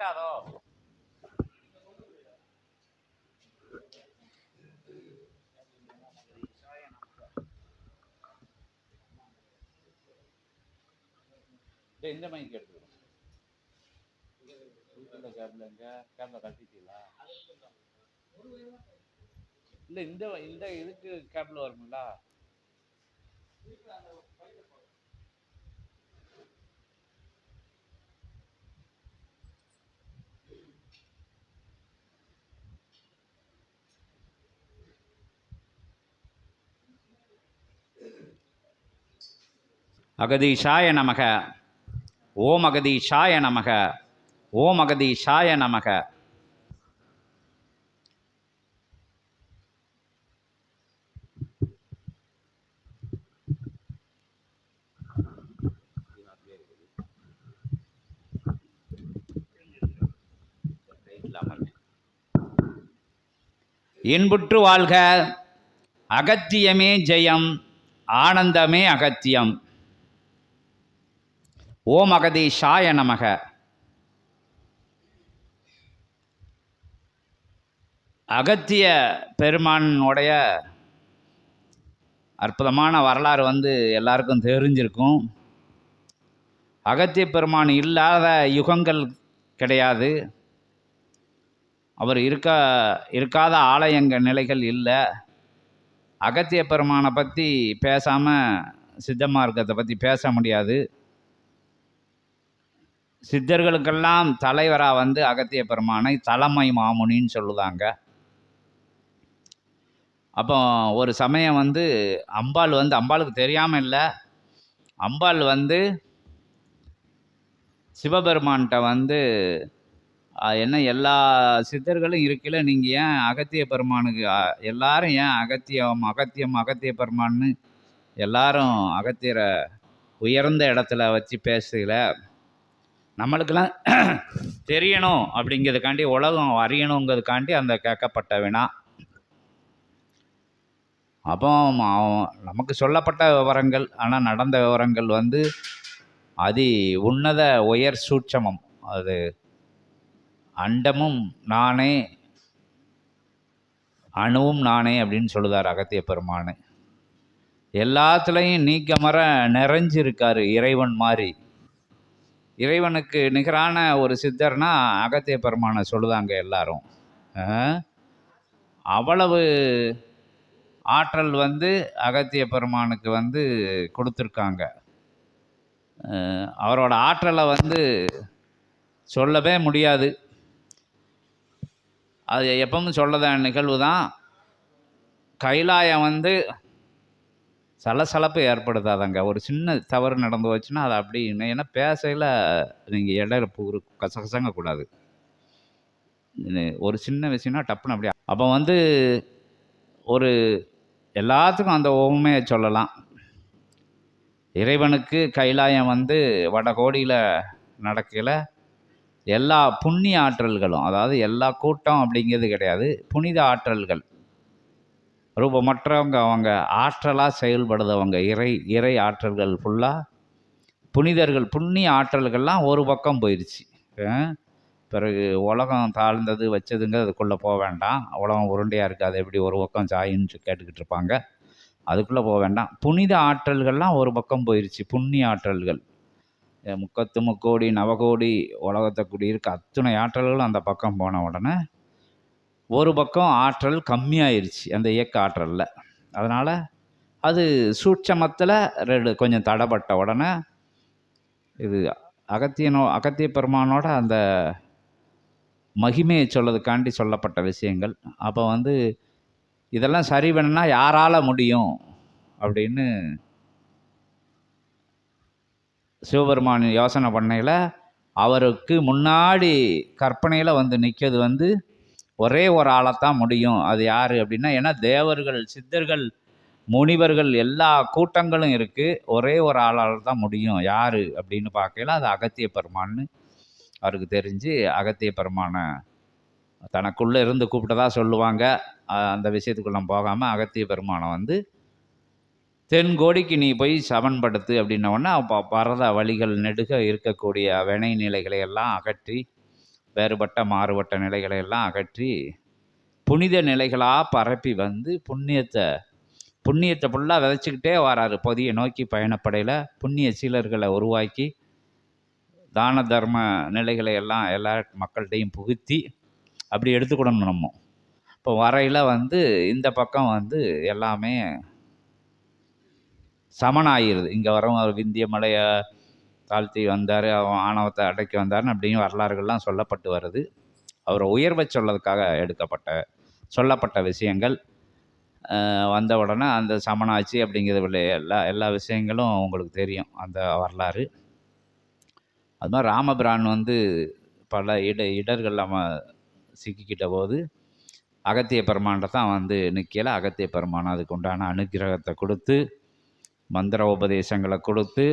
இருட்டாதோ இந்த மைக் எடுத்துக்கணும் இந்த கேப்ல எங்க கேப்ல கட்டிட்டீங்களா? இல்லை இந்த இந்த இதுக்கு கேப்ல வரும்ல அகதீஷாய நமக. ஓம் அகதீஷாய நமக. ஓம் அகதீஷாய நமக. இன்புற்று வாழ்க. அகத்தியமே ஜெயம். ஆனந்தமே அகத்தியம். ஓம் அகதீஷாய நமக. அகத்திய பெருமானுடைய அற்புதமான வரலாறு வந்து எல்லாருக்கும் தெரிஞ்சிருக்கும். அகத்திய பெருமான் இல்லாத யுகங்கள் கிடையாது. அவர் இருக்க இருக்காத ஆலயங்க நிலைகள் இல்லை. அகத்திய பெருமானை பற்றி பேசாமல் சித்த மார்க்கத்தை பற்றி பேச முடியாது. சித்தர்களுக்கெல்லாம் தலைவராக வந்து அகத்திய பெருமானை தலைமை மாமுனின்னு சொல்லுதாங்க. அப்போ ஒரு சமயம் வந்து அம்பாள் வந்து அம்பாளுக்கு தெரியாமல் இல்லை அம்பாள் வந்து சிவபெருமான்கிட்ட வந்து என்ன எல்லா சித்தர்களும் இருக்கல நீங்கள் ஏன் அகத்திய பெருமானுக்கு எல்லாரும் ஏன் அகத்தியம் அகத்தியம் அகத்திய பெருமான்னு எல்லாரும் அகத்தியரை உயர்ந்த இடத்துல வச்சு பேசுகிற நம்மளுக்கெல்லாம் தெரியணும் அப்படிங்கிறதுக்காண்டி உலகம் அறியணுங்கிறதுக்காண்டி அந்த கேட்கப்பட்ட வினா. அப்போ நமக்கு சொல்லப்பட்ட விவரங்கள் ஆனால் நடந்த விவரங்கள் வந்து அதி உன்னத உயர் சூட்சமம். அது அண்டமும் நானே அணுவும் நானே அப்படின்னு சொல்லுதார் அகத்திய பெருமானு. எல்லாத்துலேயும் நீக்கமர நிறைஞ்சிருக்காரு இறைவன் மாதிரி இறைவனுக்கு நிகரான ஒரு சித்தர்னா அகத்திய பெருமானை சொல்லுதாங்க எல்லாரும். அவ்வளவு ஆற்றல் வந்து அகத்திய பெருமானுக்கு வந்து கொடுத்துருக்காங்க. அவரோட ஆற்றலை வந்து சொல்லவே முடியாது. அது எப்பவும் சொல்லத நிகழ்வு தான் கைலாயம் வந்து சலசலப்பு ஏற்படுத்தாதங்க. ஒரு சின்ன தவறு நடந்து போச்சுன்னா அது அப்படி ஏன்னா பேசையில் நீங்கள் இடையில பூரு கசகசங்க கூடாது. ஒரு சின்ன விஷயம்னா டப்புன்னு அப்படியே அப்போ வந்து ஒரு எல்லாத்துக்கும் அந்த ஓமையை சொல்லலாம். இறைவனுக்கு கைலாயம் வந்து வடகோடியில் நடக்கல. எல்லா புண்ணிய ஆற்றல்களும் அதாவது எல்லா கூட்டம் அப்படிங்கிறது கிடையாது. புனித ஆற்றல்கள். ரூபமற்றவங்க அவங்க ஆற்றலாக செயல்படுதவங்க இறை இறை ஆற்றல்கள் ஃபுல்லாக புனிதர்கள் புண்ணிய ஆற்றல்கள்லாம் ஒரு பக்கம் போயிடுச்சு பிறகு உலகம் தாழ்ந்தது வச்சதுங்கிறதுக்குள்ளே போக வேண்டாம். உலகம் உருண்டையாக இருக்காது எப்படி ஒரு பக்கம் சாயின்னு கேட்டுக்கிட்டு இருப்பாங்க. அதுக்குள்ளே போக வேண்டாம். புனித ஆற்றல்கள்லாம் ஒரு பக்கம் போயிடுச்சு புண்ணிய ஆற்றல்கள். முக்கத்து முக்கோடி நவகோடி உலகத்தை குடியிருக்க அத்தனை ஆற்றல்களும் அந்த பக்கம் போன உடனே ஒரு பக்கம் ஆற்றல் கம்மியாயிருச்சு அந்த இயக்க ஆற்றலில். அதனால் அது சூட்சமத்தில் ரெண்டு கொஞ்சம் தடைப்பட்ட உடனே இது அகத்தியனோ அகத்திய பெருமானோட அந்த மகிமையை சொல்லதுக்காண்டி சொல்லப்பட்ட விஷயங்கள். அப்போ வந்து இதெல்லாம் சரி பண்ணால் யாரால் முடியும் அப்படின்னு சிவபெருமான் யோசனை பண்ணையில் அவருக்கு முன்னாடி கற்பனையில் வந்து நிற்கிறது வந்து ஒரே ஒரு ஆளைத்தான் முடியும். அது யார் அப்படின்னா ஏன்னா தேவர்கள் சித்தர்கள் முனிவர்கள் எல்லா கூட்டங்களும் இருக்குது ஒரே ஒரு ஆளால் தான் முடியும். யார் அப்படின்னு பார்க்கையில அது அகத்திய பெருமான்னு அவருக்கு தெரிஞ்சு அகத்திய பெருமானை தனக்குள்ளே இருந்து கூப்பிட்டதா சொல்லுவாங்க. அந்த விஷயத்துக்குள்ள போகாமல் அகத்திய பெருமானை வந்து தென்கோடிக்கு நீ போய் சமன்படுத்து அப்படின்னோடனே அப்போ பரத வழிகள் நெடுக இருக்கக்கூடிய வினை நிலைகளை எல்லாம் அகற்றி வேறுபட்ட மாறுபட்ட நிலைகளை எல்லாம் அகற்றி புனித நிலைகளாக பரப்பி வந்து புண்ணியத்தை புண்ணியத்தை ஃபுல்லாக விதைச்சிக்கிட்டே வராரு பொதியை நோக்கி பயணப்படையில். புண்ணிய சீலர்களை உருவாக்கி தான தர்ம நிலைகளை எல்லாம் எல்லா மக்கள்கிட்டையும் புகுத்தி அப்படி எடுத்துக்கணும் நம்ம. இப்போ வரையில் வந்து இந்த பக்கம் வந்து எல்லாமே சமனாகிருது இங்கே வரவங்க விந்திய மலையை தாழ்த்தி வந்தார் அவன் ஆணவத்தை அடக்கி வந்தார்னு அப்படியும் வரலாறுகள்லாம் சொல்லப்பட்டு வருது. அவரை உயர்வை சொல்லதுக்காக எடுக்கப்பட்ட சொல்லப்பட்ட விஷயங்கள். வந்த உடனே அந்த சமனாட்சி அப்படிங்கிறது எல்லா எல்லா விஷயங்களும் உங்களுக்கு தெரியும் அந்த வரலாறு. அது மாதிரி ராமபிரான் வந்து பல இட இடர்கள் நம்ம சிக்கிக்கிட்ட போது அகத்திய பெருமான்கிட்ட தான் வந்து நிற்கல அகத்திய பெருமான் அதுக்கு உண்டான அனுக்கிரகத்தை கொடுத்து மந்திர உபதேசங்களை கொடுத்து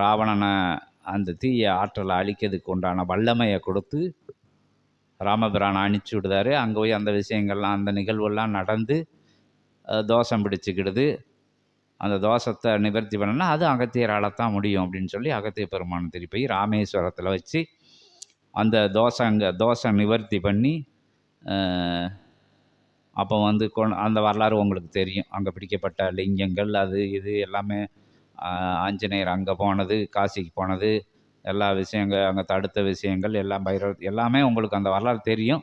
ராவணனை அந்த தீய ஆற்றலை அழிக்கிறதுக்கு உண்டான வல்லமையை கொடுத்து ராமபிரானை அனுப்பிச்சி விடுதாரு அங்கே போய் அந்த விஷயங்கள்லாம் அந்த நிகழ்வெல்லாம் நடந்து தோஷம் பிடிச்சிக்கிடுது. அந்த தோஷத்தை நிவர்த்தி பண்ணனா அது அகத்தியரால் தான் முடியும் அப்படின்னு சொல்லி அகத்திய பெருமான் திருப்பி ராமேஸ்வரத்தில் வச்சு அந்த தோஷங்க தோஷம் நிவர்த்தி பண்ணி அப்போ வந்து கொண் அந்த வரலாறு உங்களுக்கு தெரியும். அங்கே பிடிக்கப்பட்ட லிங்கங்கள் அது இது எல்லாமே ஆஞ்சநேயர் அங்கே போனது காசிக்கு போனது எல்லா விஷயங்கள் அங்கே தடுத்த விஷயங்கள் எல்லாம் பைரவ எல்லாமே உங்களுக்கு அந்த வரலாறு தெரியும்.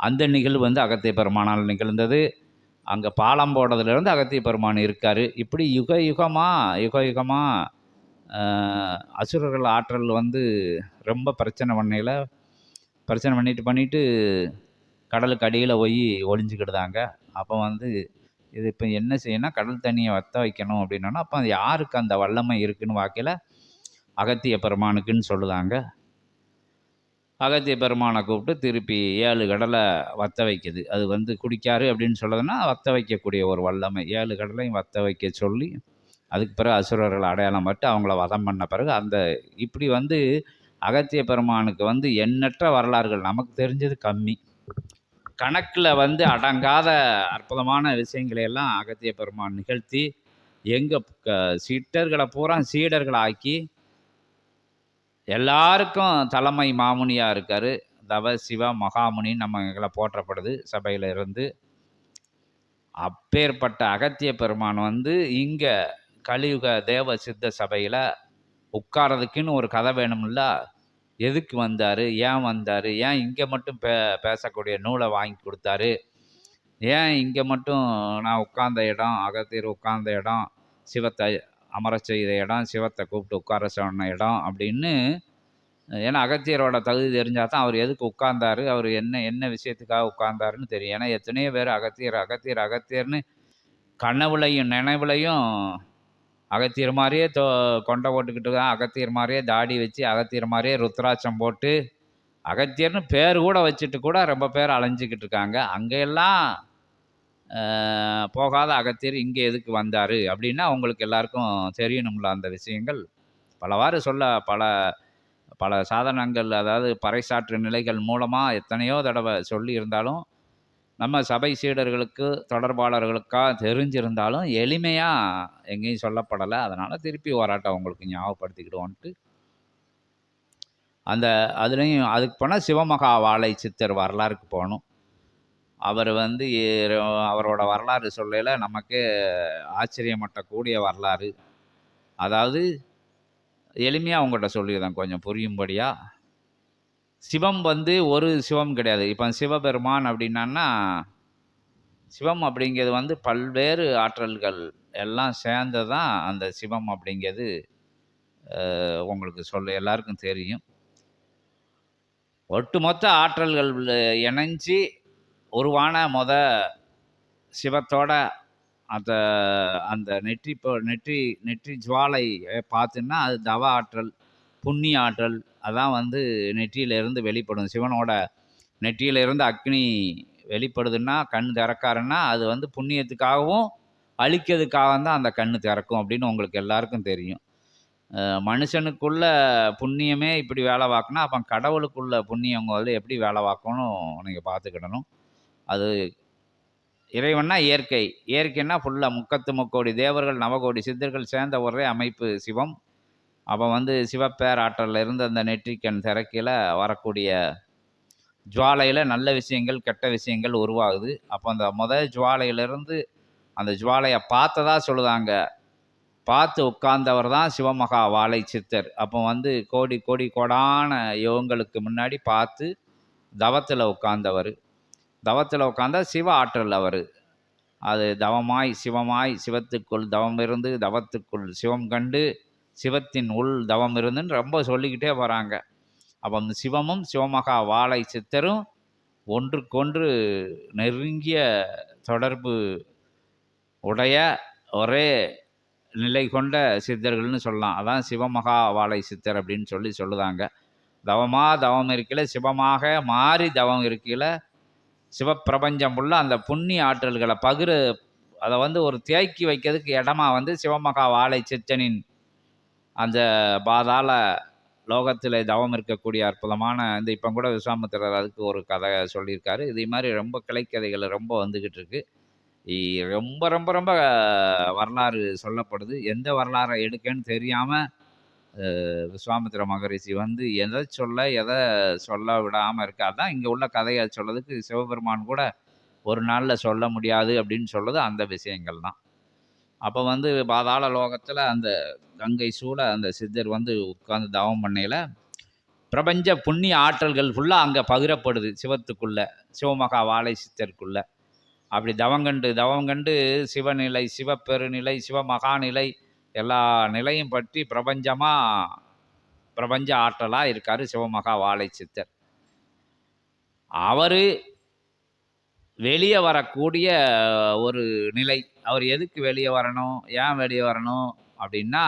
அந்த நிகழ்வு வந்து அகத்திய பெருமானால் நிகழ்ந்தது. அங்கே பாலம் போடுறதுலேருந்து அகத்திய பெருமான் இருக்கார். இப்படி யுக யுகமாக யுக யுகமாக அசுரர்கள் ஆற்றல் வந்து ரொம்ப பிரச்சனை பண்ணையில் பிரச்சனை பண்ணிட்டு பண்ணிட்டு கடலுக்கு அடியில் போய் ஒளிஞ்சுக்கிடுதாங்க. அப்போ வந்து இது இப்போ என்ன செய்யணும் கடல் தண்ணியை வத்த வைக்கணும் அப்படின்னா அப்போ அது யாருக்கு அந்த வல்லமை இருக்குதுன்னு வாக்கையில் அகத்திய பெருமானுக்குன்னு சொல்லுதாங்க. அகத்திய பெருமானை கூப்பிட்டு திருப்பி ஏழு கடலை வத்த வைக்குது. அது வந்து குடிக்காரு அப்படின்னு சொல்லுதுன்னா வத்த வைக்கக்கூடிய ஒரு வல்லமை. ஏழு கடலையும் வத்த வைக்க சொல்லி அதுக்கு பிறகு அசுரர்கள் அடையாளம் பட்டு அவங்கள வதம் பண்ண பிறகு அந்த இப்படி வந்து அகத்திய பெருமானுக்கு வந்து எண்ணற்ற வரலாறுகள் நமக்கு தெரிஞ்சது கம்மி. கணக்கில் வந்து அடங்காத அற்புதமான விஷயங்களை எல்லாம் அகத்திய பெருமான் நிகழ்த்தி எங்கள் சீட்டர்களை பூரா சீடர்களை ஆக்கி எல்லாருக்கும் தலைமை மாமுனியாக இருக்கார். தவ சிவ மகாமுனி நம்ம எங்களை போற்றப்படுது சபையில் இருந்து. அப்பேற்பட்ட அகத்திய பெருமான் வந்து இங்கே கலியுக தேவ சித்த சபையில் உட்காரதுக்குன்னு ஒரு கதை வேணும்ல. எதுக்கு வந்தார்? ஏன் வந்தார்? ஏன் இங்கே மட்டும் பே பேசக்கூடிய நூலை வாங்கி கொடுத்தாரு? ஏன் இங்கே மட்டும் நான் உட்கார்ந்த இடம் அகத்தியர் உட்கார்ந்த இடம் சிவத்தை அமர செய்த இடம் சிவத்தை கூப்பிட்டு உட்கார சொன்ன இடம் அப்படின்னு ஏன்னா அகத்தியரோட தகுதி தெரிஞ்சால் தான் அவர் எதுக்கு உட்கார்ந்தாரு? அவர் என்ன என்ன விஷயத்துக்காக உட்கார்ந்தாருன்னு தெரியும். ஏன்னா எத்தனையோ பேர் அகத்தியர் அகத்தியர் அகத்தியர்னு கனவுலையும் நினைவுலையும் அகத்தியர் மாதிரியே தோ கொண்டை போட்டுக்கிட்டு தான் அகத்தியர் மாதிரியே தாடி வச்சு அகத்தியர் மாதிரியே ருத்ராட்சம் போட்டு அகத்தியர்னு பேர் கூட வச்சுட்டு கூட ரொம்ப பேர் அலைஞ்சிக்கிட்டு இருக்காங்க. அங்கெல்லாம் போகாத அகத்தியர் இங்கே எதுக்கு வந்தார்? அப்படின்னா அவங்களுக்கு எல்லாருக்கும் தெரியணும்ல அந்த விஷயங்கள். பலவாறு சொல்ல பல பல சாதனங்கள் அதாவது பறைசாற்று நிலைகள் மூலமாக எத்தனையோ தடவை சொல்லி இருந்தாலும் நம்ம சபை சீடர்களுக்கு தொடர்பாளர்களுக்காக தெரிஞ்சிருந்தாலும் எளிமையாக எங்கேயும் சொல்லப்படலை. அதனால் திருப்பி ஓராட்டம் உங்களுக்கு ஞாபகப்படுத்திக்கிடுவோன்ட்டு. அந்த அதுலேயும் அதுக்கு போனால் சிவமகா வாழை சித்தர் வரலாறுக்கு போகணும். அவர் வந்து அவரோட வரலாறு சொல்லையில் நமக்கே ஆச்சரியமட்டக்கூடிய வரலாறு. அதாவது எளிமையாக உங்கள்கிட்ட சொல்லிடுறேன். கொஞ்சம் புரியும்படியாக சிவம் வந்து ஒரு சிவம் கிடையாது. இப்போ சிவபெருமான் அப்படின்னா சிவம் அப்படிங்கிறது வந்து பல்வேறு ஆற்றல்கள் எல்லாம் சேர்ந்து தான் அந்த சிவம் அப்படிங்கிறது உங்களுக்கு சொல்ல எல்லாருக்கும் தெரியும். ஒட்டுமொத்த ஆற்றல்கள் இணைஞ்சி உருவான மொத சிவத்தோட அந்த அந்த நெற்றி இப்போ நெற்றி நெற்றி ஜுவாலை பார்த்துன்னா அது தவ ஆற்றல் புண்ணிய ஆற்றல் அதான் வந்து நெற்றியிலிருந்து வெளிப்படும். சிவனோட நெற்றியிலிருந்து அக்னி வெளிப்படுதுன்னா கண் திறக்காருன்னா அது வந்து புண்ணியத்துக்காகவும் அழிக்கிறதுக்காக தான் அந்த கண் திறக்கும் அப்படின்னு உங்களுக்கு எல்லாருக்கும் தெரியும். மனுஷனுக்குள்ள புண்ணியமே இப்படி வேலை பார்க்கணும் அப்போ கடவுளுக்குள்ள புண்ணியம் வந்து எப்படி வேலை பார்க்கணும் நீங்கள் பார்த்துக்கிடணும். அது இறைவன்னா இயற்கை. இயற்கைன்னா ஃபுல்லாக முக்கத்து முக்கோடி தேவர்கள் நவகோடி சித்தர்கள் சேர்ந்த ஒரே அமைப்பு சிவம். அப்போ வந்து சிவப்பேராற்றல்ல இருந்து அந்த நெற்றிக்கண் திறக்கையில் வரக்கூடிய ஜுவாலையில் நல்ல விஷயங்கள் கெட்ட விஷயங்கள் உருவாகுது. அப்போ அந்த முதல் ஜுவாலையிலிருந்து அந்த ஜுவாலையை பார்த்ததா சொல்லுதாங்க. பார்த்து உட்கார்ந்தவர் தான் சிவமகா வாழை சித்தர். அப்போ வந்து கோடி கோடி கோடான யோகங்களுக்கு முன்னாடி பார்த்து தவத்தில் உட்கார்ந்தவர். தவத்தில் உட்காந்தா சிவ ஆற்றல் அவர். அது தவமாய் சிவமாய் சிவத்துக்குள் தவம் இருந்து தவத்துக்குள் சிவம் கண்டு சிவத்தின் உள் தவம் இருந்துன்னு ரொம்ப சொல்லிக்கிட்டே வராங்க அப்போ அந்த சிவமும் சிவமகா வாழை சித்தரும் ஒன்றுக்கொன்று நெருங்கிய தொடர்பு உடைய ஒரே நிலை கொண்ட சித்தர்கள்னு சொல்லலாம். அதான் சிவமகா வாழை சித்தர் அப்படின்னு சொல்லி சொல்லுதாங்க. தவமாக தவம் இருக்கையில் சிவமாக மாறி தவம் இருக்கையில் சிவப்பிரபஞ்சம் உள்ள அந்த புண்ணிய ஆற்றல்களை பகிர அதை வந்து ஒரு தேக்கி வைக்கிறதுக்கு இடமா வந்து சிவமகா வாழை சித்தனின் அந்த பாதாள லோகத்தில் தவம் இருக்கக்கூடிய அற்புதமான இந்த இப்போ கூட விஸ்வாமித்திரர் அதுக்கு ஒரு கதை சொல்லியிருக்காரு. இதே மாதிரி ரொம்ப கிளைக்கதைகள் ரொம்ப வந்துக்கிட்டு இருக்கு. ரொம்ப ரொம்ப ரொம்ப வரலாறு சொல்லப்படுது. எந்த வரலாறை எடுக்கன்னு தெரியாமல் விஸ்வாமித்திர மகரிஷி வந்து எதை சொல்ல எதை சொல்ல விடாமல் இருக்கு. அதான் இங்கே உள்ள கதையை சொல்லதுக்கு சிவபெருமான் கூட ஒரு நாளில் சொல்ல முடியாது அப்படின்னு சொல்லுது அந்த விஷயங்கள் தான் அப்போ வந்து பாதாள லோகத்தில் அந்த கங்கை சூழ அந்த சித்தர் வந்து உட்கார்ந்து தவம் பண்ணையில் பிரபஞ்ச புண்ணிய ஆற்றல்கள் ஃபுல்லாக அங்கே பகிரப்படுது சிவத்துக்குள்ளே சிவமகா வாழை சித்தருக்குள்ள. அப்படி தவங்கண்டு தவங்கண்டு சிவநிலை சிவப்பெருநிலை சிவமகாநிலை எல்லா நிலையும் பற்றி பிரபஞ்சமாக பிரபஞ்ச ஆற்றலாக இருக்கார் சிவமகா வாழை சித்தர். அவர் வெளியே வரக்கூடிய ஒரு நிலை. அவர் எதுக்கு வெளியே வரணும்? ஏன் வெளியே வரணும்? அப்படின்னா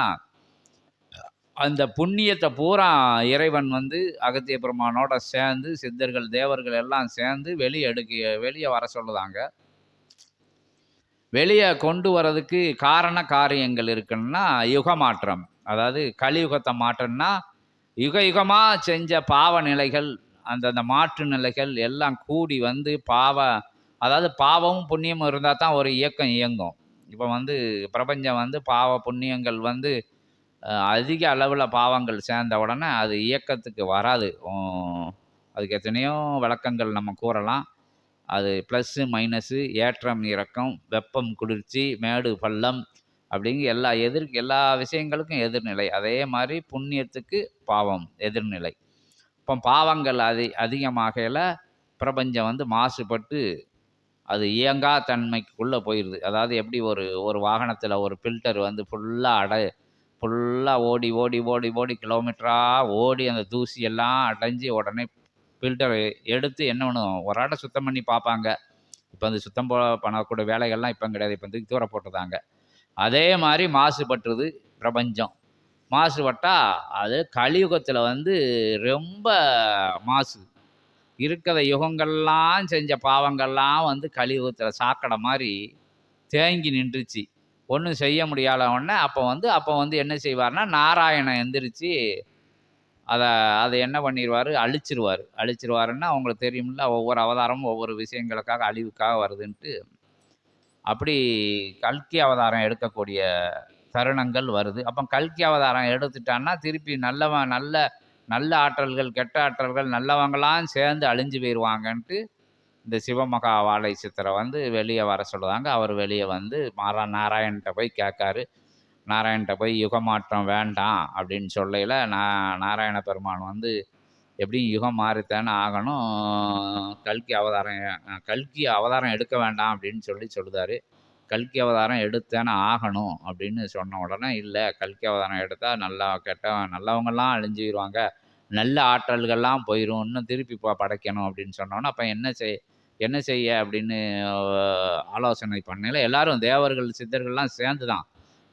அந்த புண்ணியத்தை பூரா இறைவன் வந்து அகத்திய பெருமானோட சேர்ந்து சித்தர்கள் தேவர்கள் எல்லாம் சேர்ந்து வெளியே எடுக்க வெளியே வர சொல்லுதாங்க. வெளியே கொண்டு வரதுக்கு காரண காரியங்கள் இருக்குன்னா யுக மாற்றம் அதாவது கலியுகத்தை மாற்றம்னா யுக யுகமாக செஞ்ச பாவ நிலைகள் அந்தந்த மாற்று நிலைகள் எல்லாம் கூடி வந்து பாவ அதாவது பாவமும் புண்ணியமும் இருந்தால் தான் ஒரு இயக்கம் இயங்கும். இப்போ வந்து பிரபஞ்சம் வந்து பாவ புண்ணியங்கள் வந்து அதிக அளவில் பாவங்கள் சேர்ந்த உடனே அது இயக்கத்துக்கு வராது. அதுக்கு எத்தனையோ விளக்கங்கள் நம்ம கூறலாம். அது ப்ளஸ்ஸு மைனஸு ஏற்றம் இறக்கம் வெப்பம் குளிர்ச்சி மேடு பள்ளம் அப்படிங்க எல்லா எதிர் எல்லா விஷயங்களுக்கும் எதிர்நிலை. அதே மாதிரி புண்ணியத்துக்கு பாவம் எதிர்நிலை. இப்போ பாவங்கள் அதி அதிகமாகையில் பிரபஞ்சம் வந்து மாசுபட்டு அது இயங்கா தன்மைக்குள்ளே போயிடுது அதாவது எப்படி ஒரு ஒரு வாகனத்தில் ஒரு ஃபில்டர் வந்து ஃபுல்லாக அடை ஃபுல்லாக ஓடி ஓடி ஓடி ஓடி கிலோமீட்டராக ஓடி அந்த தூசி எல்லாம் அடைஞ்சு உடனே ஃபில்டர் எடுத்து என்ன பண்ணும் ஒரு ஆட்டை சுத்தம் பண்ணி பார்ப்பாங்க. இப்போ அந்த சுத்தம் போ பண்ணக்கூடிய வேலைகள்லாம் இப்போ கிடையாது. இப்போ தூக்கி தூர போட்டுதாங்க அதே மாதிரி மாசுபட்டுருது பிரபஞ்சம். மாசுபட்டா அது கலியுகத்தில் வந்து ரொம்ப மாசு. இருக்கிற யுகங்கள்லாம் செஞ்ச பாவங்கள்லாம் வந்து கலியுகத்தில் சாக்கடை மாதிரி தேங்கி நின்றுச்சு. ஒன்றும் செய்ய முடியாத உடனே அப்போ வந்து அப்போ வந்து என்ன செய்வார்னா நாராயணன் எந்திரிச்சு அதை அதை என்ன பண்ணிடுவார் அழிச்சிருவார். அழிச்சிருவாருன்னா அவங்களுக்கு தெரியும்ல ஒவ்வொரு அவதாரமும் ஒவ்வொரு விஷயங்களுக்காக அழிவுக்காக வருதுன்ட்டு. அப்படி கல்கி அவதாரம் எடுக்கக்கூடிய தருணங்கள் வருது. அப்போ கல்கி அவதாரம் எடுத்துட்டான்னா திருப்பி நல்லவன் நல்ல நல்ல ஆற்றல்கள் கெட்ட ஆற்றல்கள் நல்லவங்களாம் சேர்ந்து அழிஞ்சு போயிடுவாங்கன்ட்டு இந்த சிவமகா வாழை சித்தரை வந்து வெளியே வர சொல்லுவாங்க. அவர் வெளியே வந்து மாறா நாராயண்கிட்ட போய் கேட்காரு. நாராயண்கிட்ட போய் யுகமாற்றம் வேண்டாம் அப்படின்னு சொல்லையில் நான் நாராயண பெருமான் வந்து எப்படியும் யுகம் மாறித்தானே ஆகணும். கல்கி அவதாரம் கல்கி அவதாரம் எடுக்க வேண்டாம் அப்படின்னு சொல்லி சொல்லுதாரு. கல்கி அவதாரம் எடுத்தேன்னு ஆகணும் அப்படின்னு சொன்ன உடனே இல்லை கல்கி அவதாரம் எடுத்தால் நல்லா கெட்ட நல்லவங்கெல்லாம் அழிஞ்சிருவாங்க. நல்ல ஆற்றல்கள்லாம் போயிடும் இன்னும் திருப்பி படைக்கணும். அப்படின்னு சொன்னோன்னே அப்போ என்ன செய் என்ன செய்ய அப்படின்னு ஆலோசனை பண்ணையில் எல்லாரும் தேவர்கள் சித்தர்கள்லாம் சேர்ந்து தான்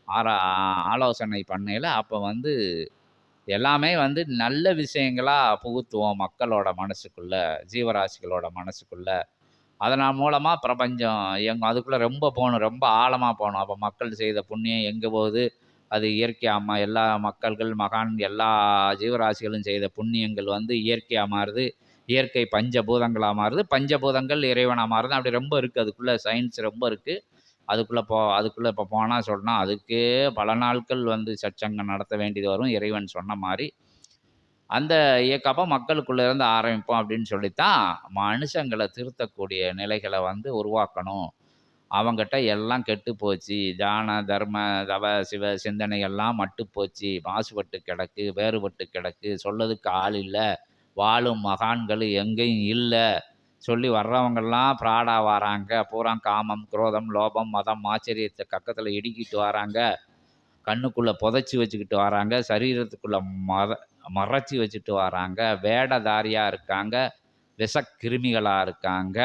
ஆரா ஆலோசனை பண்ணையில் அப்போ வந்து எல்லாமே வந்து நல்ல விஷயங்களாக புகுத்துவோம் மக்களோட மனசுக்குள்ளே ஜீவராசிகளோட மனசுக்குள்ளே. அதனால் மூலமாக பிரபஞ்சம் இயங்கும். அதுக்குள்ளே ரொம்ப போகணும். ரொம்ப ஆழமாக போகணும். அப்போ மக்கள் செய்த புண்ணியம் எங்கே போகுது? அது இயற்கை அம்மா எல்லா மக்கள்கள் மகான் எல்லா ஜீவராசிகளும் செய்த புண்ணியங்கள் வந்து இயற்கையாக மாறுது. இயற்கை பஞ்சபூதங்களாக மாறுது. பஞ்சபூதங்கள் இறைவனாக மாறுது. அப்படி ரொம்ப இருக்குது அதுக்குள்ளே சயின்ஸ் ரொம்ப இருக்குது அதுக்குள்ளே போ அதுக்குள்ளே இப்போ போனால் சொன்னால் அதுக்கே பல நாட்கள் வந்து சச்சங்கம் நடத்த வேண்டியது வரும். இறைவன் சொன்ன மாதிரி அந்த இயக்கம் மக்களுக்குள்ளே இருந்து ஆரம்பிப்போம் அப்படின்னு சொல்லித்தான் மனுஷங்களை திருத்தக்கூடிய நிலைகளை வந்து உருவாக்கணும். அவங்ககிட்ட எல்லாம் கெட்டு போச்சு. தான தர்ம தவ சிவ சிந்தனைகள்லாம் மட்டு போச்சு. மாசுபட்டு கிடக்கு வேறுபட்டு கிடக்கு. சொல்லதுக்கு ஆள் இல்லை. வாழும் மகான்கள் எங்கேயும் இல்லை. சொல்லி வர்றவங்கெல்லாம் ப்ராடா வராங்க. பூரா காமம் குரோதம் லோபம் மதம் ஆச்சரியத்தை கக்கத்தில் இடுக்கிட்டு வராங்க. கண்ணுக்குள்ளே புதைச்சி வச்சுக்கிட்டு வராங்க. சரீரத்துக்குள்ளே மத மறைச்சி வச்சுட்டு வராங்க. வேடதாரியாக இருக்காங்க. விஷக்கிருமிகளாக இருக்காங்க.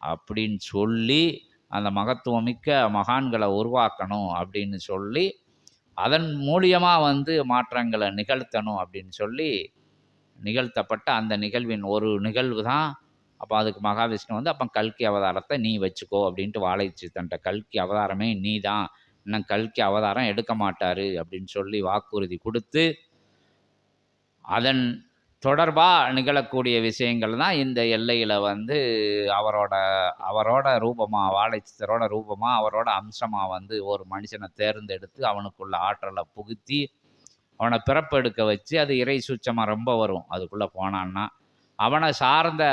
அப்படின்னு சொல்லி அந்த மகத்துவமிக்க மகான்களை உருவாக்கணும் அப்படின்னு சொல்லி அதன் மூலியமாக வந்து மாற்றங்களை நிகழ்த்தணும் அப்படின்னு சொல்லி நிகழ்த்தப்பட்ட அந்த நிகழ்வின் ஒரு நிகழ்வு தான். அப்போ அதுக்கு மகாவிஷ்ணு வந்து அப்போ கல்கி அவதாரத்தை நீ வச்சுக்கோ அப்படின்ட்டு வாழைச்சி சித்தன்ட்ட கல்கி அவதாரமே நீ தான். இன்னும் கல்கி அவதாரம் எடுக்க மாட்டார் அப்படின்னு சொல்லி வாக்குறுதி கொடுத்து அதன் தொடர்பாக நிகழக்கூடிய விஷயங்கள் தான் இந்த எல்லையில் வந்து அவரோட அவரோட ரூபமாக வாழைச்சித்தரோட ரூபமாக அவரோட அம்சமாக வந்து ஒரு மனுஷனை தேர்ந்தெடுத்து அவனுக்குள்ள ஆற்றலை புகுத்தி அவனை பிறப்பெடுக்க வச்சு அது இறை சூச்சமாக ரொம்ப வரும். அதுக்குள்ளே போனான்னா அவனை சார்ந்த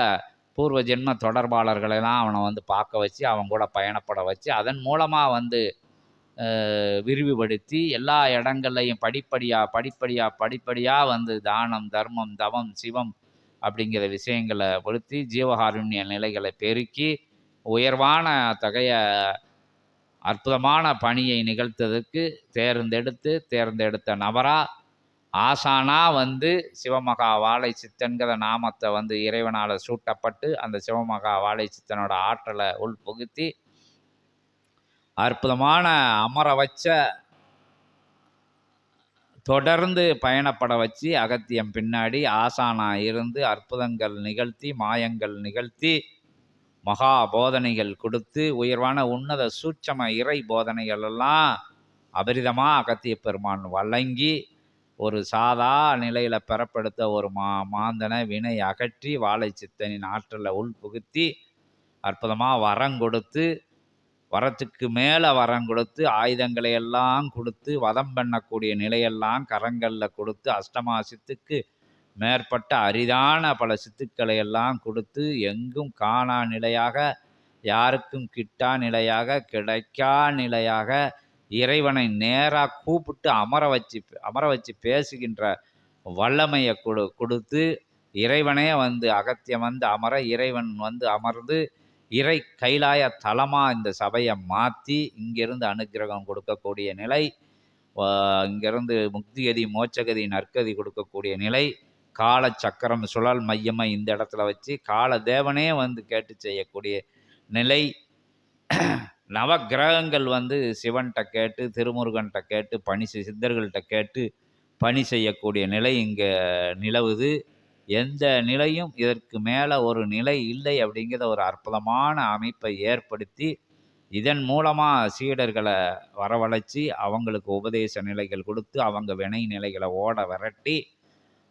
பூர்வ ஜென்ம தொடர்பாளர்களெல்லாம் அவனை வந்து பார்க்க வச்சு அவன் கூட பயணப்பட வச்சு அதன் மூலமாக வந்து விரிவுபடுத்தி எல்லா இடங்கள்லையும் படிப்படியாக படிப்படியாக படிப்படியாக வந்து தானம் தர்மம் தவம் சிவம் அப்படிங்கிற விஷயங்களை படுத்தி ஜீவகாருண்ய நிலைகளை பெருக்கி உயர்வான அத்தகைய அற்புதமான பணியை நிகழ்த்ததற்கு தேர்ந்தெடுத்து தேர்ந்தெடுத்த நபரா ஆசானா வந்து சிவமகா வாழை சித்தன்கிற நாமத்தை வந்து இறைவனால் சூட்டப்பட்டு அந்த சிவமகா வாழை சித்தனோட ஆற்றலை உள்புகுத்தி அற்புதமான அமர வச்ச தொடர்ந்து பயணப்பட வச்சு அகத்தியம் பின்னாடி ஆசானா இருந்து அற்புதங்கள் நிகழ்த்தி மாயங்கள் நிகழ்த்தி மகா போதனைகள் கொடுத்து உயர்வான உன்னத சூட்சம இறை போதனைகள் எல்லாம் அபரிதமாக அகத்திய பெருமான் வழங்கி ஒரு சாதா நிலையில் பெறப்படுத்த ஒரு மா மாந்தனை வினை அகற்றி வாழை சித்தனின் ஆற்றலை உள்புகுத்தி அற்புதமாக வரம் கொடுத்து வரத்துக்கு மேலே வரம் கொடுத்து ஆயுதங்களை எல்லாம் கொடுத்து வதம் பண்ணக்கூடிய நிலையெல்லாம் கரங்களில் கொடுத்து அஷ்டமா சித்துக்கு மேற்பட்ட அரிதான பல சித்துக்களை எல்லாம் கொடுத்து எங்கும் காணா நிலையாக யாருக்கும் கிட்டா நிலையாக கிடைக்கா நிலையாக இறைவனை நேராக கூப்பிட்டு அமர வச்சு அமர வச்சு பேசுகின்ற வல்லமையை கொடு கொடுத்து இறைவனே வந்து அகத்தியம் வந்து அமர இறைவன் வந்து அமர்ந்து இறை கைலாய தலமாக இந்த சபையை மாற்றி இங்கிருந்து அனுக்கிரகம் கொடுக்கக்கூடிய நிலை இங்கிருந்து முக்திகதி மோட்சகதி நற்கதி கொடுக்கக்கூடிய நிலை கால சக்கரம் சுழல் மையமாக இந்த இடத்துல வச்சு கால தேவனே வந்து கேட்டு செய்யக்கூடிய நிலை. நவ கிரகங்கள் வந்து சிவன்கிட்ட கேட்டு திருமுருகன்கிட்ட கேட்டு பணி செய் சித்தர்கள்ட்ட கேட்டு பணி செய்யக்கூடிய நிலை இங்கே நிலவுது. எந்த நிலையும் இதற்கு மேலே ஒரு நிலை இல்லை அப்படிங்கிற ஒரு அற்புதமான அமைப்பை ஏற்படுத்தி இதன் மூலமாக சீடர்களை வரவழைச்சி அவங்களுக்கு உபதேச நிலைகள் கொடுத்து அவங்க வினை நிலைகளை ஓட விரட்டி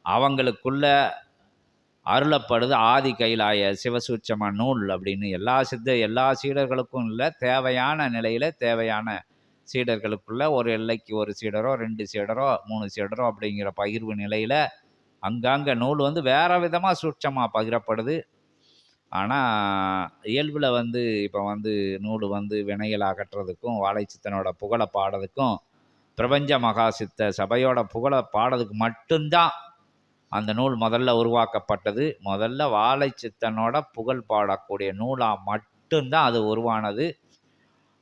அவங்களுக்குள்ள அருளப்படுது ஆதி கைலாய சிவசூட்சம நூல் அப்படின்னு. எல்லா சித்த எல்லா சீடர்களுக்கும் இல்லை தேவையான நிலையில் தேவையான சீடர்களுக்குள்ள ஒரு எல்லைக்கு ஒரு சீடரோ ரெண்டு சீடரோ மூணு சீடரோ அப்படிங்கிற பகிர்வு நிலையில் அங்கங்கே நூல் வந்து வேறு விதமாக சூட்சமாக பகிரப்படுது. ஆனால் இயல்பில் வந்து இப்போ வந்து நூல் வந்து வினைகள் அகற்றுறதுக்கும் வாழைச்சித்தனோட புகழை பாடுறதுக்கும் பிரபஞ்ச மகா சித்த சபையோட புகழை பாடுறதுக்கு மட்டும்தான் அந்த நூல் முதல்ல உருவாக்கப்பட்டது. முதல்ல வாழைச்சித்தனோட புகழ் பாடக்கூடிய நூலாக மட்டும்தான் அது உருவானது.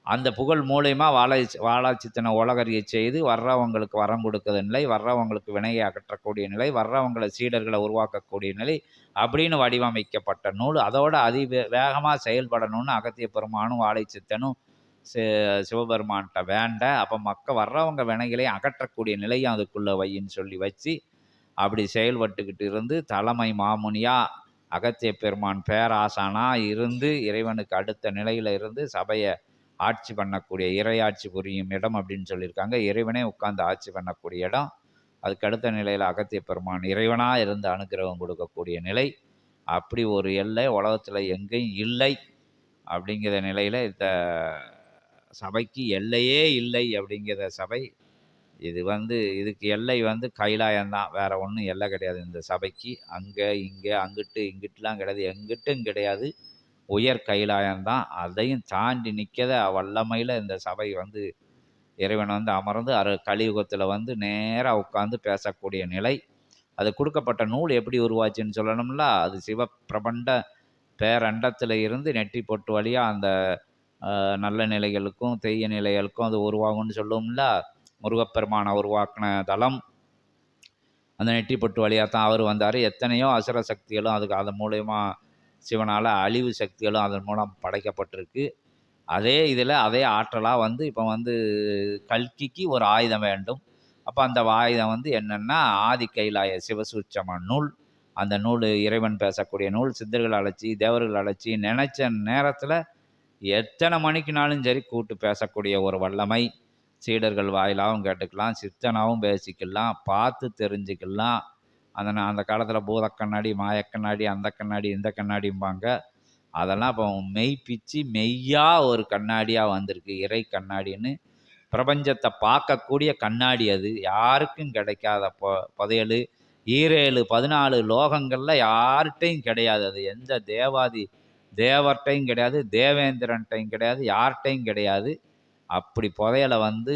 அந்த புகழ் மூலயமா வாழை வாழாச்சித்தனை உலகறிய செய்து வர்றவங்களுக்கு வரம் கொடுக்குற நிலை வர்றவங்களுக்கு வினையை அகற்றக்கூடிய நிலை வர்றவங்களை சீடர்களை உருவாக்கக்கூடிய நிலை அப்படின்னு வடிவமைக்கப்பட்ட நூல். அதோட அதி வேகமாக செயல்படணும்னு அகத்திய பெருமானும் வாழைச்சித்தனும் சிவபெருமான்கிட்ட வேண்ட அப்போ மக்க வர்றவங்க வினைகளை அகற்றக்கூடிய நிலையும் அதுக்குள்ளே வையின்னு சொல்லி வச்சு அப்படி செயல்பட்டுக்கிட்டு இருந்து தலைமை மாமுனியாக அகத்திய பெருமான் பேராசானா இருந்து இறைவனுக்கு அடுத்த நிலையில் இருந்து சபையை ஆட்சி பண்ணக்கூடிய இறையாட்சி புரியும் இடம் அப்படின்னு சொல்லியிருக்காங்க. இறைவனே உட்கார்ந்து ஆட்சி பண்ணக்கூடிய இடம். அதுக்கு அடுத்த நிலையில் அகத்திய பெருமான் இறைவனாக இருந்து அனுகிரகம் கொடுக்கக்கூடிய நிலை. அப்படி ஒரு எல்லை உலகத்தில் எங்கேயும் இல்லை அப்படிங்கிற நிலையில் இந்த சபைக்கு எல்லையே இல்லை அப்படிங்கிற சபை. இது வந்து இதுக்கு எல்லை வந்து கைலாயம்தான். வேறு ஒன்றும் எல்லை கிடையாது இந்த சபைக்கு. அங்கே இங்கே அங்கிட்டு இங்கிட்டுலாம் கிடையாது. எங்கிட்டும் கிடையாது. உயர் கைலாயம்தான். அதையும் தாண்டி நிற்கத வல்லமையில் இந்த சபை வந்து இறைவன் வந்து அமர்ந்து அரு கலியுகத்தில் வந்து நேராக உட்காந்து பேசக்கூடிய நிலை. அது கொடுக்கப்பட்ட நூல் எப்படி உருவாச்சுன்னு சொல்லணும்ல? அது சிவ பிரபண்ட பேரண்டத்தில் இருந்து நெற்றி பொட்டு வழியாக அந்த நல்ல நிலைகளுக்கும் தெய்ய நிலைகளுக்கும் அது உருவாகும்னு சொல்லுவோம்ல? முருகப்பெருமானை உருவாக்கின தளம் அந்த நெற்றி பொட்டு வழியாக தான் அவர் வந்தார். எத்தனையோ அசுர சக்திகளும் அதுக்கு அதன் மூலயமா சிவனால் அழிவு சக்திகளும் அதன் மூலம் படைக்கப்பட்டிருக்கு. அதே இதில் அதே ஆற்றலாக வந்து இப்போ வந்து கல்கிக்கு ஒரு ஆயுதம் வேண்டும். அப்போ அந்த ஆயுதம் வந்து என்னென்னா ஆதி கைலாய சிவசூச்சம நூல். அந்த நூல் இறைவன் பேசக்கூடிய நூல் சித்தர்கள் அழைச்சி தேவர்கள் அழைச்சி நினச்ச நேரத்தில் எத்தனை மணிக்குனாலும் சரி கூட்டு பேசக்கூடிய ஒரு வல்லமை. சீடர்கள் வாயிலாகவும் கேட்டுக்கலாம் சித்தனாகவும் பேசிக்கலாம் பார்த்து தெரிஞ்சுக்கலாம். அந்த அந்த காலத்தில் பூத கண்ணாடி மாயக்கண்ணாடி அந்த கண்ணாடி இந்த கண்ணாடிம்பாங்க. அதெல்லாம் இப்போ மெய்ப்பிச்சு மெய்யா ஒரு கண்ணாடியாக வந்திருக்கு. இறை கண்ணாடின்னு. பிரபஞ்சத்தை பார்க்கக்கூடிய கண்ணாடி அது. யாருக்கும் கிடைக்காத பொ புதையல். ஈரேழு பதினாலு லோகங்களில் யார்கிட்டையும் கிடையாது அது. எந்த தேவாதி தேவர்கிட்டையும் கிடையாது தேவேந்திரன்ட்டையும் கிடையாது யார்கிட்டையும் கிடையாது. அப்படி புதையலை வந்து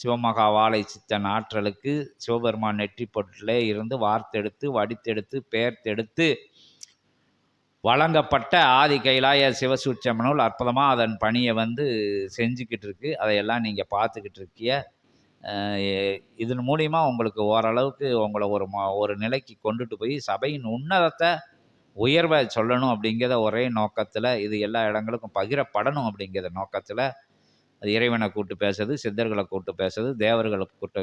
சிவமகா வாழை சித்தன் ஆற்றலுக்கு சிவபெருமான் நெற்றி பொட்டிலே இருந்து வார்த்தெடுத்து வடித்தெடுத்து பெயர்த்தெடுத்து வழங்கப்பட்ட ஆதி கைலாய சிவசூட்சம அற்புதமாக அதன் பணியை வந்து செஞ்சுக்கிட்டு இருக்கு அதையெல்லாம் நீங்கள் பார்த்துக்கிட்டு இருக்கிய இதன் மூலிமா உங்களுக்கு ஓரளவுக்கு உங்களை ஒரு ஒரு நிலைக்கு கொண்டுட்டு போய் சபையின் உன்னதத்தை உயர்வை சொல்லணும் அப்படிங்கிற ஒரே நோக்கத்தில் இது எல்லா இடங்களுக்கும் பகிரப்படணும் அப்படிங்கிற நோக்கத்தில் அது இறைவனை கூட்டு பேசுறது சித்தர்களை கூட்டு பேசுறது தேவர்களை கூட்டு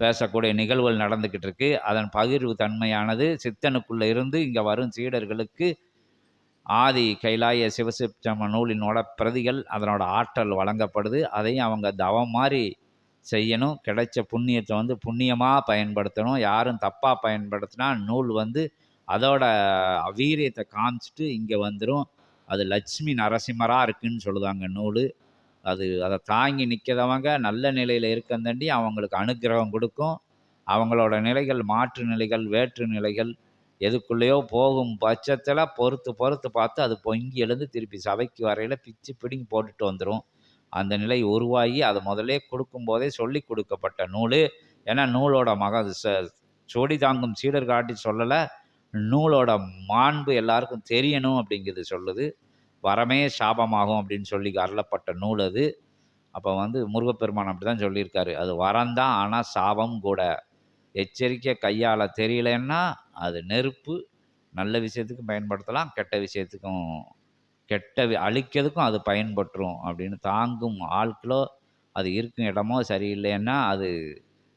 பேசக்கூடிய நிகழ்வுகள் நடந்துக்கிட்டு இருக்கு. அதன் பகிர்வு தன்மையானது சித்தனுக்குள்ளே இருந்து இங்கே வரும் சீடர்களுக்கு ஆதி கைலாய சிவசிப்சம நூலினோட பிரதிகள் அதனோட ஆற்றல் வழங்கப்படுது. அதையும் அவங்க தவம் மாதிரி செய்யணும். கிடைச்ச புண்ணியத்தை வந்து புண்ணியமாக பயன்படுத்தணும். யாரும் தப்பாக பயன்படுத்தினா நூல் வந்து அதோட வீரியத்தை காமிச்சிட்டு இங்கே வந்துடும் அது லட்சுமி நரசிம்மராக இருக்குன்னு சொல்லுவாங்க நூல். அது அதை தாங்கி நிற்கிறவங்க நல்ல நிலையில் இருக்கந்தண்டி அவங்களுக்கு அனுக்கிரகம் கொடுக்கும். அவங்களோட நிலைகள் மாற்று நிலைகள் வேற்று நிலைகள் எதுக்குள்ளேயோ போகும் பட்சத்தில் பொறுத்து பொறுத்து பார்த்து அது பொங்கி எழுந்து திருப்பி சபைக்கு வரையில் பிச்சு பிடிங்கி போட்டுட்டு வந்துடும் அந்த நிலை உருவாகி அதை முதலே கொடுக்கும்போதே சொல்லி கொடுக்கப்பட்ட நூல். ஏன்னா நூலோட மக ச சொடி தாங்கும் சீடர் காட்டி சொல்லலை நூலோட மாண்பு எல்லாருக்கும் தெரியணும் அப்படிங்கிறது சொல்லுது. வரமே சாபமாகும் அப்படின்னு சொல்லி அருளப்பட்ட நூல் அது. அப்போ வந்து முருகப்பெருமான் அப்படி தான் சொல்லியிருக்காரு. அது வரந்தான் ஆனால் சாபம் கூட. எச்சரிக்கை கையால் தெரியலன்னா அது நெருப்பு. நல்ல விஷயத்துக்கும் பயன்படுத்தலாம் கெட்ட விஷயத்துக்கும் கெட்ட அழிக்கிறதுக்கும் அது பயன்பட்டுரும் அப்படின்னு தாங்கும் ஆட்களோ அது இருக்கும் இடமோ சரியில்லைன்னா அது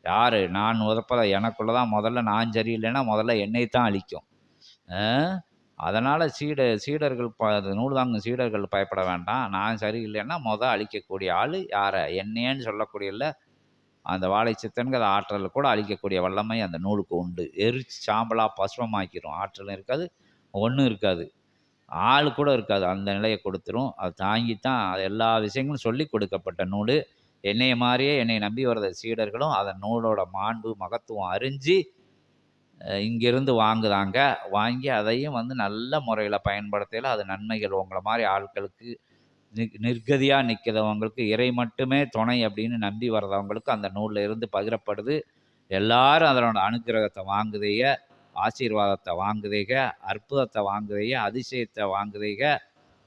யார்? நான் உதப்பதை? எனக்குள்ளே தான் முதல்ல நான் சரியில்லைன்னா முதல்ல என்னை தான் அழிக்கும் அதனால் சீட சீடர்கள் ப நூல் சீடர்கள் பயப்பட வேண்டாம். நான் சரியில்லைன்னா மொதல் அழிக்கக்கூடிய ஆள் யாரை? என்னையன்னு சொல்லக்கூடிய இல்லை அந்த வாழை சித்தன்கிற ஆற்றல் கூட அழிக்கக்கூடிய வல்லமை அந்த நூலுக்கு உண்டு. எரிச்சு சாம்பலாக பசுவமாக்கிரும். ஆற்றலும் இருக்காது ஒன்றும் இருக்காது. ஆள் கூட இருக்காது. அந்த நிலையை கொடுத்துரும். அது தாங்கி தான் அது எல்லா விஷயங்களும் சொல்லி கொடுக்கப்பட்ட நூல். என்னைய மாதிரியே என்னை நம்பி வர்ற சீடர்களும் அதன் நூலோட மாண்பு மகத்துவம் அறிஞ்சு இங்கிருந்து வாங்குதாங்க வாங்கி அதையும் வந்து நல்ல முறையில் பயன்படுத்தையில் அது நன்மைகள். உங்களை மாதிரி ஆட்களுக்கு நிக் நிர்கதியாக நிற்கிறவங்களுக்கு இறை மட்டுமே துணை அப்படின்னு நம்பி வர்றவங்களுக்கு அந்த நூலில் இருந்து பகிரப்படுது. எல்லாரும் அதனோட அனுக்கிரகத்தை வாங்குதீங்க ஆசீர்வாதத்தை வாங்குதீங்க அற்புதத்தை வாங்குதீங்க அதிசயத்தை வாங்குதீங்க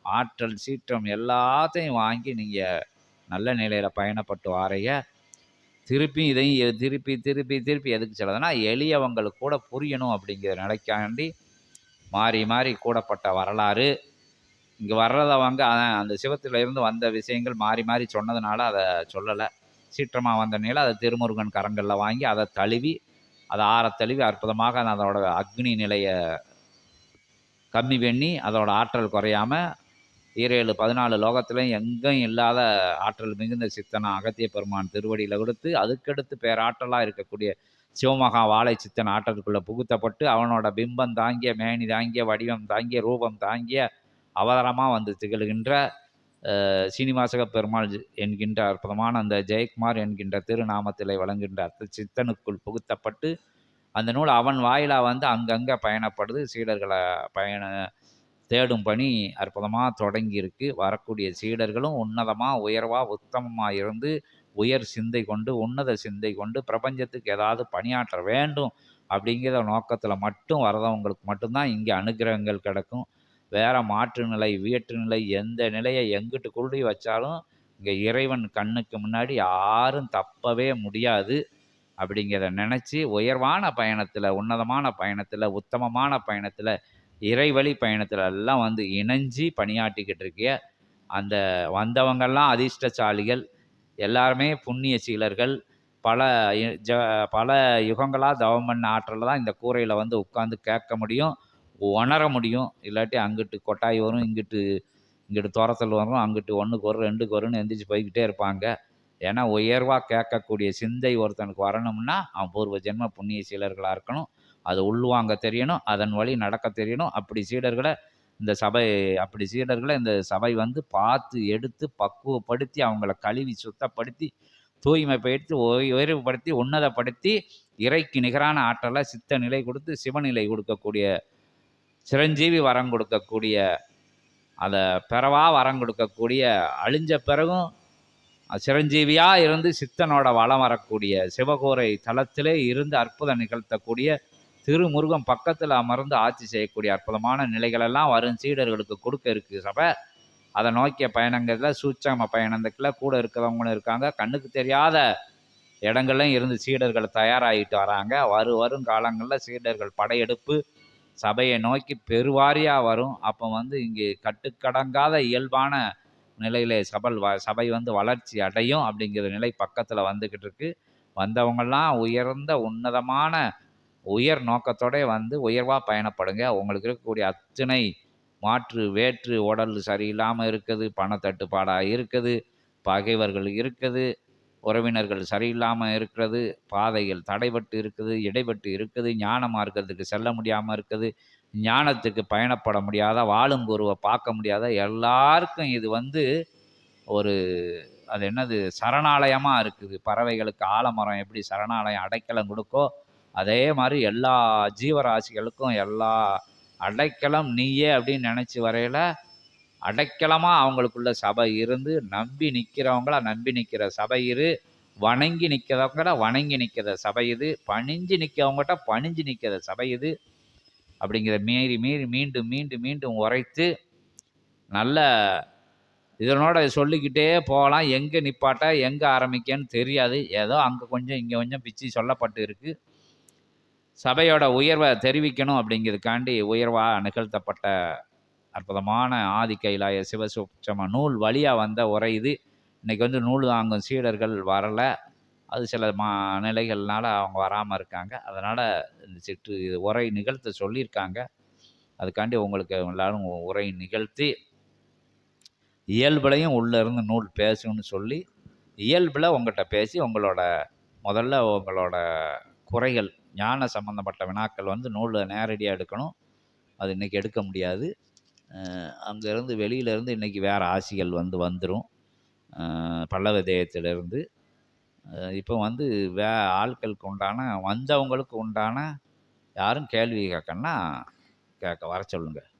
ஆற்றல் சீற்றம் எல்லாத்தையும் வாங்கி நீங்கள் நல்ல நிலையில் பயணப்பட்டு வாரீங்க திருப்பி இதையும் திருப்பி திருப்பி திருப்பி எதுக்கு சொல்லுதுன்னா எளியவங்களுக்கு கூட புரியணும் அப்படிங்கிற நிலைக்காண்டி மாறி மாறி கூடப்பட்ட வரலாறு. இங்கே வர்றதவங்க அந்த சிவத்துல இருந்து வந்த விஷயங்கள் மாறி மாறி சொன்னதுனால அதை சொல்லலை. சீற்றமாக வந்தனால அதை திருமுருகன் கரங்களில் வாங்கி அதை தழுவி அதை ஆற தழுவி அற்புதமாக அதோட அக்னி நிலையை கம்மி பண்ணி அதோட ஆற்றல் குறையாமல் ஈரேழு பதினாலு லோகத்திலையும் எங்கேயும் இல்லாத ஆற்றல் மிகுந்த சித்தனா அகத்திய பெருமான் திருவடியில் கொடுத்து அதுக்கடுத்து பேராற்றலாக இருக்கக்கூடிய சிவமகா வாழை சித்தன் ஆற்றலுக்குள்ளே புகுத்தப்பட்டு அவனோட பிம்பம் தாங்கிய மேனி தாங்கிய வடிவம் தாங்கிய ரூபம் தாங்கிய அவதாரமாக வந்து திகழ்கின்ற சீனிவாசக பெருமாள் என்கின்ற அற்புதமான அந்த ஜெயக்குமார் என்கின்ற திருநாமத்திலே வழங்குகின்ற அர்த்த சித்தனுக்குள் புகுத்தப்பட்டு அந்த நூல் அவன் வாயிலாக வந்து அங்கங்கே பயணப்படுது. சீடர்களை பயண தேடும் பணி அற்புதமாக தொடங்கியிருக்கு. வரக்கூடிய சீடர்களும் உன்னதமாக உயர்வாக உத்தமமாக இருந்து உயர் சிந்தை கொண்டு உன்னத சிந்தை கொண்டு பிரபஞ்சத்துக்கு ஏதாவது பணியாற்ற வேண்டும் அப்படிங்கிற நோக்கத்தில் மட்டும் வரதவங்களுக்கு மட்டும்தான் இங்கே அனுகிரகங்கள் கிடைக்கும். வேறு மாற்று நிலை வீட்டு நிலை எந்த நிலையை எங்கிட்டு குருடி வச்சாலும் இங்கே இறைவன் கண்ணுக்கு முன்னாடி யாரும் தப்பவே முடியாது அப்படிங்கிறத நினச்சி உயர்வான பயணத்தில் உன்னதமான பயணத்தில் உத்தமமான பயணத்தில் இறைவழி பயணத்தில் எல்லாம் வந்து இணைஞ்சு பணியாற்றிக்கிட்டு இருக்கிய அந்த வந்தவங்கெல்லாம் அதிர்ஷ்டசாலிகள் எல்லாருமே புண்ணிய சீலர்கள். பல ஜ பல யுகங்களாக தவம் பண்ண ஆற்றலில் தான் இந்த கூரையில் வந்து உட்காந்து கேட்க முடியும் உணர முடியும். இல்லாட்டி அங்கிட்டு கொட்டாய் வரும் இங்கிட்டு இங்கிட்டு துரத்தல் வரும் அங்கிட்டு ஒன்றுக்கு ஒரு ரெண்டுக்கு வரும்னு எந்திரிச்சு போய்கிட்டே இருப்பாங்க. ஏன்னா உயர்வாக கேட்கக்கூடிய சிந்தை ஒருத்தனுக்கு வரணும்னா அவன் பூர்வ ஜென்ம புண்ணிய சீலர்களாக இருக்கணும். அது உள்வாங்க தெரியணும் அதன் வழி நடக்க தெரியணும். அப்படி சீடர்களை இந்த சபை அப்படி சீடர்களை இந்த சபை வந்து பார்த்து எடுத்து பக்குவப்படுத்தி அவங்கள கழுவி சுத்தப்படுத்தி தூய்மைப்படுத்தி உயர்வுபடுத்தி உன்னதப்படுத்தி இறைக்கு நிகரான ஆற்றலை சித்த நிலை கொடுத்து சிவநிலை கொடுக்கக்கூடிய சிரஞ்சீவி வரம் கொடுக்கக்கூடிய அதை பிறவா வரம் கொடுக்கக்கூடிய அழிஞ்ச பிறகும் சிரஞ்சீவியாக இருந்து சித்தனோட வளம் வரக்கூடிய சிவகோரை தளத்திலே இருந்து அற்புதம் நிகழ்த்தக்கூடிய திருமுருகன் பக்கத்தில் அமர்ந்து ஆட்சி செய்யக்கூடிய அற்புதமான நிலைகளெல்லாம் வரும் சீடர்களுக்கு கொடுக்க இருக்கு சபை. அதை நோக்கிய பயணங்கள்ல சூட்சம பயணத்துக்குள்ள கூட இருக்கிறவங்களும் இருக்காங்க. கண்ணுக்கு தெரியாத இடங்கள்லாம் இருந்து சீடர்கள் தயாராகிட்டு வராங்க. வரும் வரும் காலங்களில் சீடர்கள் படையெடுப்பு சபையை நோக்கி பெருவாரியாக வரும். அப்போ வந்து இங்கே கட்டுக்கடங்காத இயல்பான நிலையிலே சபல் வ சபை வந்து வளர்ச்சி அடையும் அப்படிங்கிற நிலை பக்கத்தில் வந்துக்கிட்டு இருக்கு. வந்தவங்கள்லாம் உயர்ந்த உன்னதமான உயர் நோக்கத்தோட வந்து உயர்வாக பயணப்படுங்க. உங்களுக்கு இருக்கக்கூடிய அத்தனை மாற்று வேற்று உடல் சரியில்லாமல் இருக்குது பணத்தட்டுப்பாடாக இருக்குது பகைவர்கள் இருக்குது உறவினர்கள் சரியில்லாமல் இருக்கிறது பாதைகள் தடைபட்டு இருக்குது இடைபட்டு இருக்குது ஞான மார்க்கத்துக்கு செல்ல முடியாமல் இருக்குது ஞானத்துக்கு பயணப்பட முடியாத வாழும் குருவை பார்க்க முடியாத எல்லாருக்கும் இது வந்து ஒரு அது என்னது சரணாலயமாக இருக்குது. பறவைகளுக்கு ஆலமரம் எப்படி சரணாலயம் அடைக்கலம் கொடுக்கோ அதே மாதிரி எல்லா ஜீவராசிகளுக்கும் எல்லா அடைக்கலம் நீயே அப்படின்னு நினச்சி வரையில அடைக்கலமாக அவங்களுக்குள்ள சபை இருந்து நம்பி நிற்கிறவங்கள நம்பி நிற்கிற சபை இரு. வணங்கி நிற்கிறவங்கள வணங்கி நிற்கிற சபை இது. பணிஞ்சு நிற்கிறவங்ககிட்ட பணிஞ்சு நிற்கிற சபை இது. அப்படிங்கிற மீறி மீறி மீண்டும் மீண்டும் மீண்டும் உரைத்து நல்ல இதனோட சொல்லிக்கிட்டே போகலாம். எங்கே நிப்பாட்ட எங்கே ஆரம்பிக்கன்னு தெரியாது. ஏதோ அங்கே கொஞ்சம் இங்கே கொஞ்சம் பிச்சு சொல்லப்பட்டு இருக்குது சபையோட உயர்வை தெரிவிக்கணும் அப்படிங்கிறதுக்காண்டி உயர்வாக நிகழ்த்தப்பட்ட அற்புதமான ஆதி கைலாய சிவசுட்சம நூல் வழியாக வந்த உரை இது. இன்றைக்கி வந்து நூல் வாங்கும் சீடர்கள் வரலை. அது சில மா நிலைகள்னால் அவங்க வராமல் இருக்காங்க. அதனால் இந்த சிற்று இது உரை நிகழ்த்த சொல்லியிருக்காங்க. அதுக்காண்டி உங்களுக்கு எல்லாரும் உரை நிகழ்த்தி இயல்புலையும் உள்ளே இருந்து நூல் பேசுன்னு சொல்லி இயல்பில் உங்கள்கிட்ட பேசி உங்களோட முதல்ல உங்களோட குறைகள் ஞான சம்பந்தப்பட்ட வினாக்கள் வந்து நூலில் நேரடியாக எடுக்கணும். அது இன்றைக்கி எடுக்க முடியாது. அங்கேருந்து வெளியிலேருந்து இன்றைக்கி வேறு ஆசிகள் வந்து வந்துடும் பல்லவ தேயத்திலிருந்து இப்போ வந்து வே ஆட்களுக்கு உண்டான வந்தவங்களுக்கு உண்டான யாரும் கேள்வி கேட்கணுன்னா கேட்க வர சொல்லுங்கள்